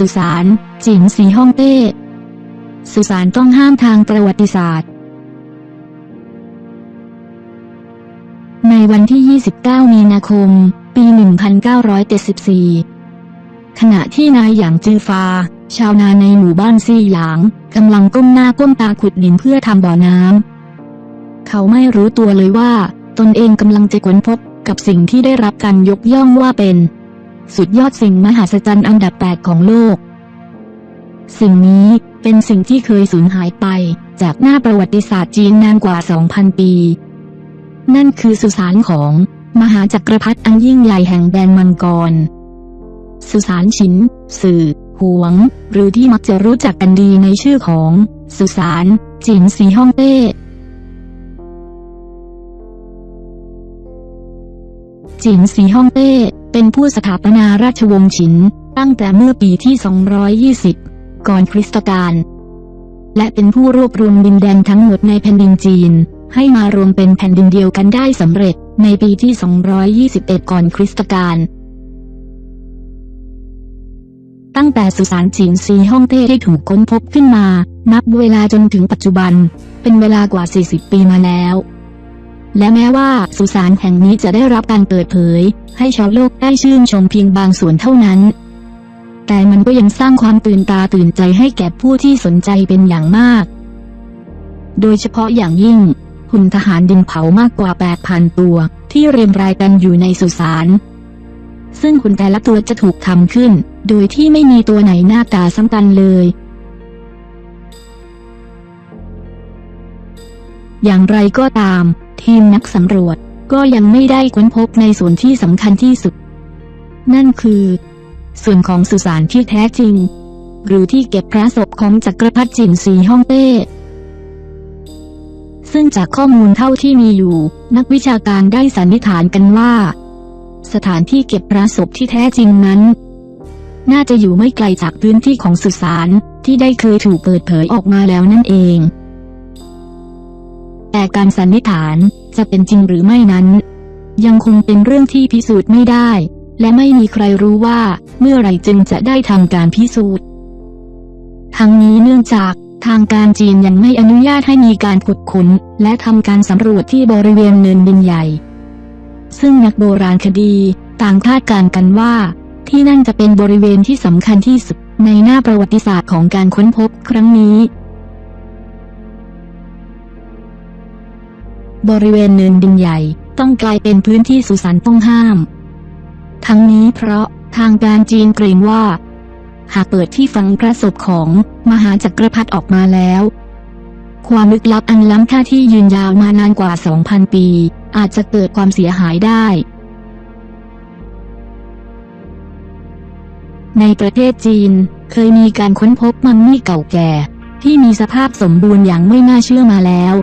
สุสานจินสีฮ่องเต้ สุสานต้องห้ามทางประวัติศาสตร์ ในวันที่ 29 มีนาคม ปี 1974 ขณะที่นายหยางจือฟา ชาวนาในหมู่บ้านซี่หยางกำลังก้มหน้าก้มตาขุดดินเพื่อทำบ่อน้ำ เขาไม่รู้ตัวเลยว่า ตนเองกำลังจะค้นพบกับสิ่งที่ได้รับการยกย่องว่าเป็น สุดยอดสิ่งมหัศจรรย์อันดับแปดของโลก สิ่งนี้เป็นสิ่งที่เคยสูญหายไป จากหน้าประวัติศาสตร์จีนนานกว่า 2,000 ปี นั่นคือสุสานของมหาจักรพรรดิอันยิ่งใหญ่แห่งแดนมังกร สุสานฉินสื่อหวง หรือที่มักจะรู้จักกันดีในชื่อของ สุสานจินสีฮ่องเต้จินสีฮ่องเต้ เป็นผู้สถาปนาราชวงศ์ฉิน ตั้งแต่เมื่อปีที่ 220 ก่อนคริสตกาล และเป็นผู้รวบรวมดินแดนทั้งหมดในแผ่นดินจีน ให้มารวมเป็นแผ่นดินเดียวกันได้สำเร็จในปีที่ 221 ก่อนคริสตกาล ตั้งแต่สุสานจินซีฮ่องเต้ได้ถูกค้นพบขึ้นมา นับเวลาจนถึงปัจจุบัน เป็นเวลากว่า 40 ปีมาแล้ว และแม้ว่าสุสานแห่งนี้จะได้รับการเปิดเผย ให้ชาวโลกได้ชื่นชมเพียงบางส่วนเท่านั้น แต่มันก็ยังสร้างความตื่นตาตื่นใจให้แก่ผู้ที่สนใจเป็นอย่างมาก โดยเฉพาะอย่างยิ่งหุ่นทหารดินเผามากกว่า 8,000 ตัว ที่เรียงรายกันอยู่ในสุสาน ซึ่งหุ่นแต่ละตัวจะถูกทำขึ้น โดยที่ไม่มีตัวไหนหน้าตาซ้ำกันเลย อย่างไรก็ตาม ทีมนักสำรวจก็ยังไม่ได้ค้นพบในส่วนที่สำคัญที่สุด นั่นคือ ส่วนของสุสานที่แท้จริง หรือที่เก็บพระศพของจักรพรรดิจินซีฮ่องเต้ ซึ่งจากข้อมูลเท่าที่มีอยู่ นักวิชาการได้สันนิษฐานกันว่า สถานที่เก็บพระศพที่แท้จริงนั้น น่าจะอยู่ไม่ไกลจากพื้นที่ของสุสานที่ได้เคยถูกเปิดเผยออกมาแล้วนั่นเอง แต่การสันนิษฐานจะเป็นจริงหรือไม่นั้น ยังคงเป็นเรื่องที่พิสูจน์ไม่ได้ และไม่มีใครรู้ว่า เมื่อไรจึงจะได้ทำการพิสูจน์ ทั้งนี้เนื่องจากทางการจีนยังไม่อนุญาตให้มีการขุดค้นและทำการสำรวจที่บริเวณเนินดินใหญ่ ซึ่งนักโบราณคดีต่างคาดการณ์กันว่า ที่นั่นจะเป็นบริเวณที่สำคัญที่สุดในหน้าประวัติศาสตร์ของการค้นพบครั้งนี้ บริเวณเนินดินใหญ่ ต้องกลายเป็นพื้นที่สุสานต้องห้าม ทั้งนี้เพราะทางการจีนเกรงว่า หากเปิดที่ฝังพระศพของมหาจักรพรรดิออกมาแล้ว ความลึกลับอันล้ำค่าที่ยืนยาวมานานกว่า 2,000 ปี อาจจะเกิดความเสียหายได้ ในประเทศจีนเคยมีการค้นพบมัมมี่เก่าแก่ ที่มีสภาพสมบูรณ์อย่างไม่น่าเชื่อมาแล้ว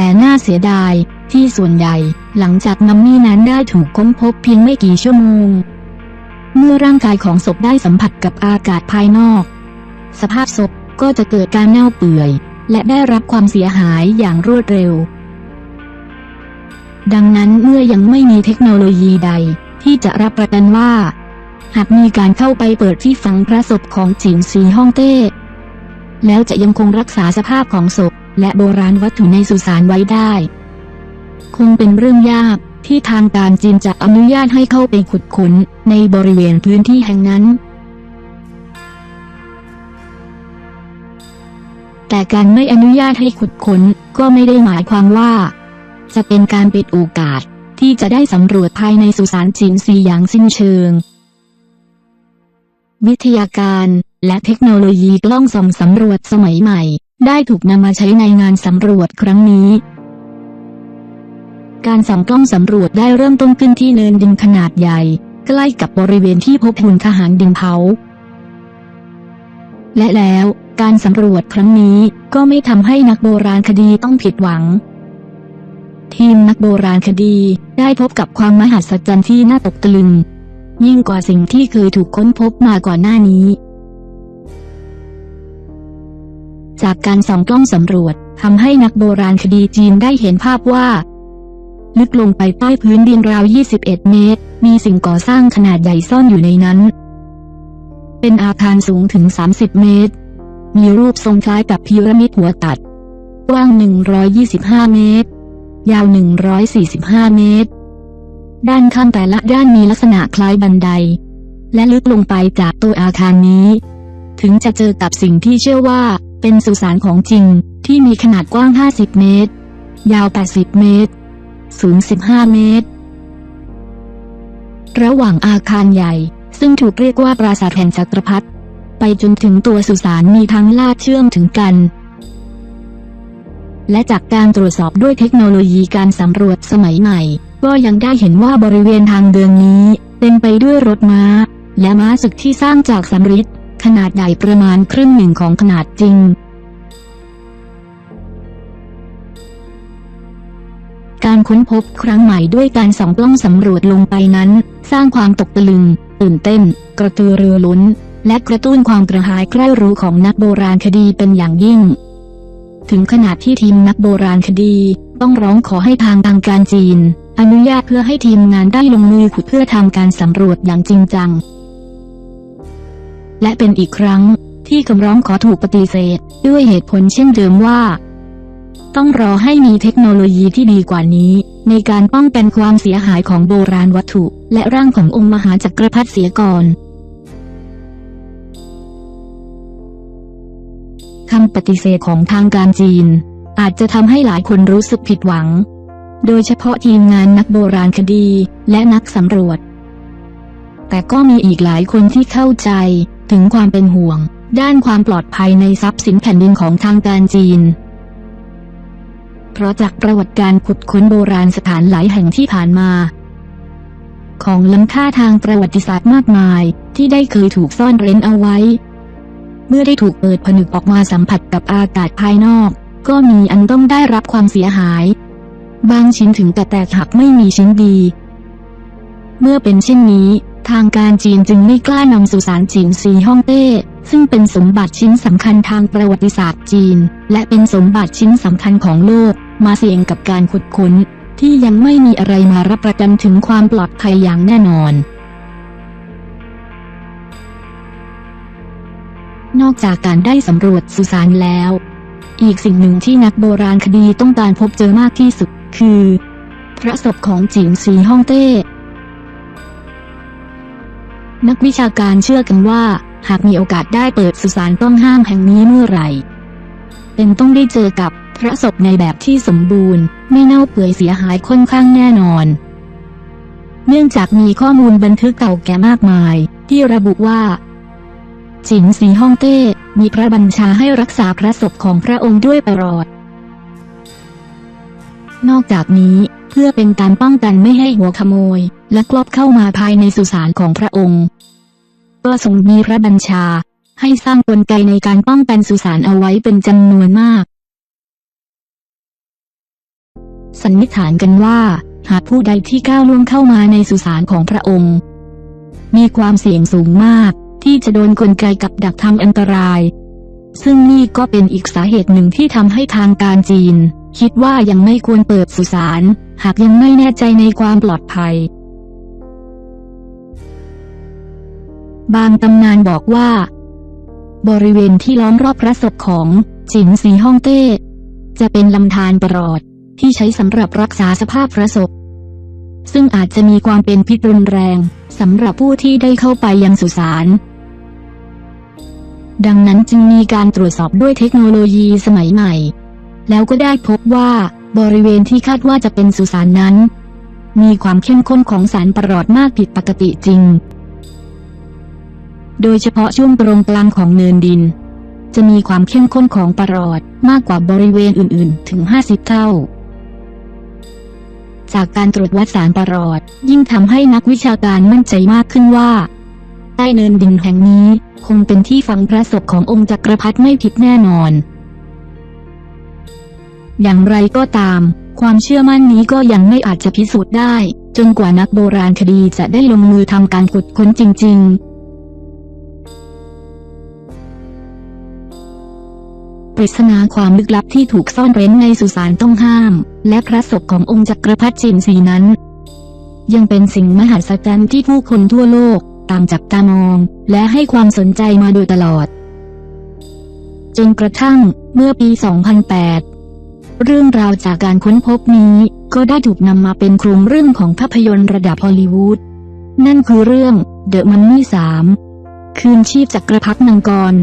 แต่น่าเสียดายที่ส่วนใหญ่ หลังจากมัมมี่นั้นได้ถูกค้นพบเพียงไม่กี่ชั่วโมง เมื่อร่างกายของศพได้สัมผัสกับอากาศภายนอก สภาพศพก็จะเกิดการเน่าเปื่อย และได้รับความเสียหายอย่างรวดเร็ว ดังนั้นเมื่อยังไม่มีเทคโนโลยีใด ที่จะรับประกันว่า หากมีการเข้าไปเปิดที่ฝังพระศพของจินซีฮ่องเต้ แล้วจะยังคงรักษาสภาพของศพ และโบราณวัตถุในสุสานไว้ได้ คงเป็นเรื่องยากที่ทางการจีนจะอนุญาตให้เข้าไปขุดค้นในบริเวณพื้นที่แห่งนั้น แต่การไม่อนุญาตให้ขุดค้นก็ไม่ได้หมายความว่า จะเป็นการปิดโอกาสที่จะได้สำรวจภายในสุสานจินซีอย่างสิ้นเชิง วิทยาการและเทคโนโลยีกล้องส่องสำรวจสมัยใหม่ ได้ถูกนำมาใช้ในงานสำรวจครั้งนี้ การส่องกล้องสำรวจได้เริ่มต้นขึ้นที่เนินดินขนาดใหญ่ ใกล้กับบริเวณที่พบหุ่นทหารดินเผา และแล้วการสำรวจครั้งนี้ก็ไม่ทำให้นักโบราณคดีต้องผิดหวัง ทีมนักโบราณคดีได้พบกับความมหัศจรรย์ที่น่าตกตะลึง ยิ่งกว่าสิ่งที่เคยถูกค้นพบมาก่อนหน้านี้ จากการส่องกล้องสำรวจทำให้นักโบราณคดีจีนได้เห็นภาพว่า ลึกลงไปใต้พื้นดินราว 21 เมตร มีสิ่งก่อสร้างขนาดใหญ่ซ่อนอยู่ในนั้น เป็นอาคารสูงถึง 30 เมตร มีรูปทรงคล้ายกับพีระมิดหัวตัด กว้าง 125 เมตร ยาว 145 เมตร ด้านข้างแต่ละด้านมีลักษณะคล้ายบันได และลึกลงไปจากตัวอาคารนี้ ถึงจะเจอกับสิ่งที่เชื่อว่า เป็นสุสานของจริงที่มีขนาดกว้าง 50 เมตร ยาว 80 เมตร สูง 15 เมตร ระหว่างอาคารใหญ่ ซึ่งถูกเรียกว่าปราสาทแห่งจักรพรรดิไปจนถึงตัวสุสานมีทั้งลาดเชื่อมถึงกัน และจากการตรวจสอบด้วยเทคโนโลยีการสำรวจสมัยใหม่ ก็ยังได้เห็นว่าบริเวณทางเดินนี้ เต็มไปด้วยรถม้า และม้าศึกที่สร้างจากสำริด ขนาดใหญ่ประมาณครึ่งหนึ่งของขนาดจริง การค้นพบครั้งใหม่ด้วยการส่องกล้องสำรวจลงไปนั้น สร้างความตกตะลึง ตื่นเต้น กระตือรือร้น และกระตุ้นความกระหายใคร่รู้ของนักโบราณคดีเป็นอย่างยิ่ง ถึงขนาดที่ทีมนักโบราณคดี ต้องร้องขอให้ทางทางการจีนอนุญาตเพื่อให้ทีมงานได้ลงมือขุดเพื่อทำการสำรวจอย่างจริงจัง และเป็นอีกครั้งที่คำร้องขอถูกปฏิเสธ ด้วยเหตุผลเช่นเดิมว่า ต้องรอให้มีเทคโนโลยีที่ดีกว่านี้ ในการป้องกันความเสียหายของโบราณวัตถุ และร่างขององค์มหาจักรพรรดิเสียก่อนคำปฏิเสธของทางการจีน อาจจะทำให้หลายคนรู้สึกผิดหวัง โดยเฉพาะทีมงานนักโบราณคดีและนักสำรวจ แต่ก็มีอีกหลายคนที่เข้าใจ ถึงความเป็นห่วง ด้านความปลอดภัยในทรัพย์สินแผ่นดินของทางการจีน เพราะจากประวัติการขุดค้นโบราณสถานหลายแห่งที่ผ่านมา ของล้ำค่าทางประวัติศาสตร์มากมายที่ได้เคยถูกซ่อนเร้นเอาไว้ เมื่อได้ถูกเปิดผนึกออกมาสัมผัสกับอากาศภายนอก ก็มีอันต้องได้รับความเสียหาย บางชิ้นถึงกับแตกหักไม่มีชิ้นดี เมื่อเป็นเช่นนี้ ทางการจีนจึงไม่กล้านำสุสานจินซีฮ่องเต้ ซึ่งเป็นสมบัติชิ้นสำคัญทางประวัติศาสตร์จีน และเป็นสมบัติชิ้นสำคัญของโลก มาเสี่ยงกับการขุดค้น ที่ยังไม่มีอะไรมารับประกันถึงความปลอดภัยอย่างแน่นอน นอกจากการได้สำรวจสุสานแล้ว อีกสิ่งหนึ่งที่นักโบราณคดีต้องการพบเจอมากที่สุด คือ พระศพของจิงซีฮ่องเต้ นักวิชาการเชื่อกันว่า หากมีโอกาสได้เปิดสุสานต้องห้ามแห่งนี้เมื่อไหร่ เป็นต้องได้เจอกับพระศพในแบบที่สมบูรณ์ ไม่เน่าเปื่อยเสียหายค่อนข้างแน่นอน เนื่องจากมีข้อมูลบันทึกเก่าแก่มากมาย ที่ระบุว่า จินซีฮ่องเต้ มีพระบัญชาให้รักษาพระศพของพระองค์ด้วยประหลอด นอกจากนี้เพื่อเป็นการป้องกันไม่ให้หัวขโมย และกลอบเข้ามาภายในสุสานของพระองค์ ก็ทรงมีพระบัญชา ให้สร้างกลไกในการป้องกันสุสานเอาไว้เป็นจำนวนมาก สันนิษฐานกันว่า หากผู้ใดที่ก้าวล่วงเข้ามาในสุสานของพระองค์ มีความเสี่ยงสูงมากที่จะโดนกลไกกับดักทำอันตราย ซึ่งนี่ก็เป็นอีกสาเหตุหนึ่งที่ทำให้ทางการจีน คิดว่ายังไม่ควรเปิดสุสาน หากยังไม่แน่ใจในความปลอดภัย บางตำนานบอกว่า บริเวณที่ล้อมรอบพระศพของจินซีฮ่องเต้ จะเป็นลำธารประหลอดที่ใช้สำหรับรักษาสภาพพระศพ ซึ่งอาจจะมีความเป็นพิษรุนแรงสำหรับผู้ที่ได้เข้าไปยังสุสานดังนั้นจึงมีการตรวจสอบด้วยเทคโนโลยีสมัยใหม่ แล้วก็ได้พบว่าบริเวณที่คาดว่าจะเป็นสุสานนั้น มีความเข้มข้นของสารประหลอดมากผิดปกติจริง ดยเฉพาะช่วงตรงกลางของเนินดิน จะมีความเข้มข้นของประหลอดมากกว่าบริเวณอื่นๆ ถึง 50 เท่า จากการตรวจวัดสารประหลอดยิ่งทำให้นักวิชาการมั่นใจมากขึ้นว่า ใต้เนินดินแห่งนี้คงเป็นที่ฝังพระศพขององค์จักรพรรดิไม่ผิดแน่นอน อย่างไรก็ตาม ความเชื่อมั่นนี้ก็ยังไม่อาจจะพิสูจน์ได้ จนกว่านักโบราณคดีจะได้ลงมือทำการขุดค้นจริง ๆ ปริศนาความลึกลับที่ถูกซ่อนเร้นในสุสานต้องห้าม และพระศพขององค์จักรพรรดิจินซีนั้น ยังเป็นสิ่งมหัศจรรย์ที่ผู้คนทั่วโลกต่างจับตามอง และให้ความสนใจมาโดยตลอด จนกระทั่งเมื่อปี 2008 เรื่องราวจากการค้นพบนี้ก็ได้ถูกนำมาเป็นโครงเรื่องของภาพยนตร์ระดับฮอลลีวูด นั่นคือเรื่อง The Mummy 3 คืนชีพจักรพรรดินังกร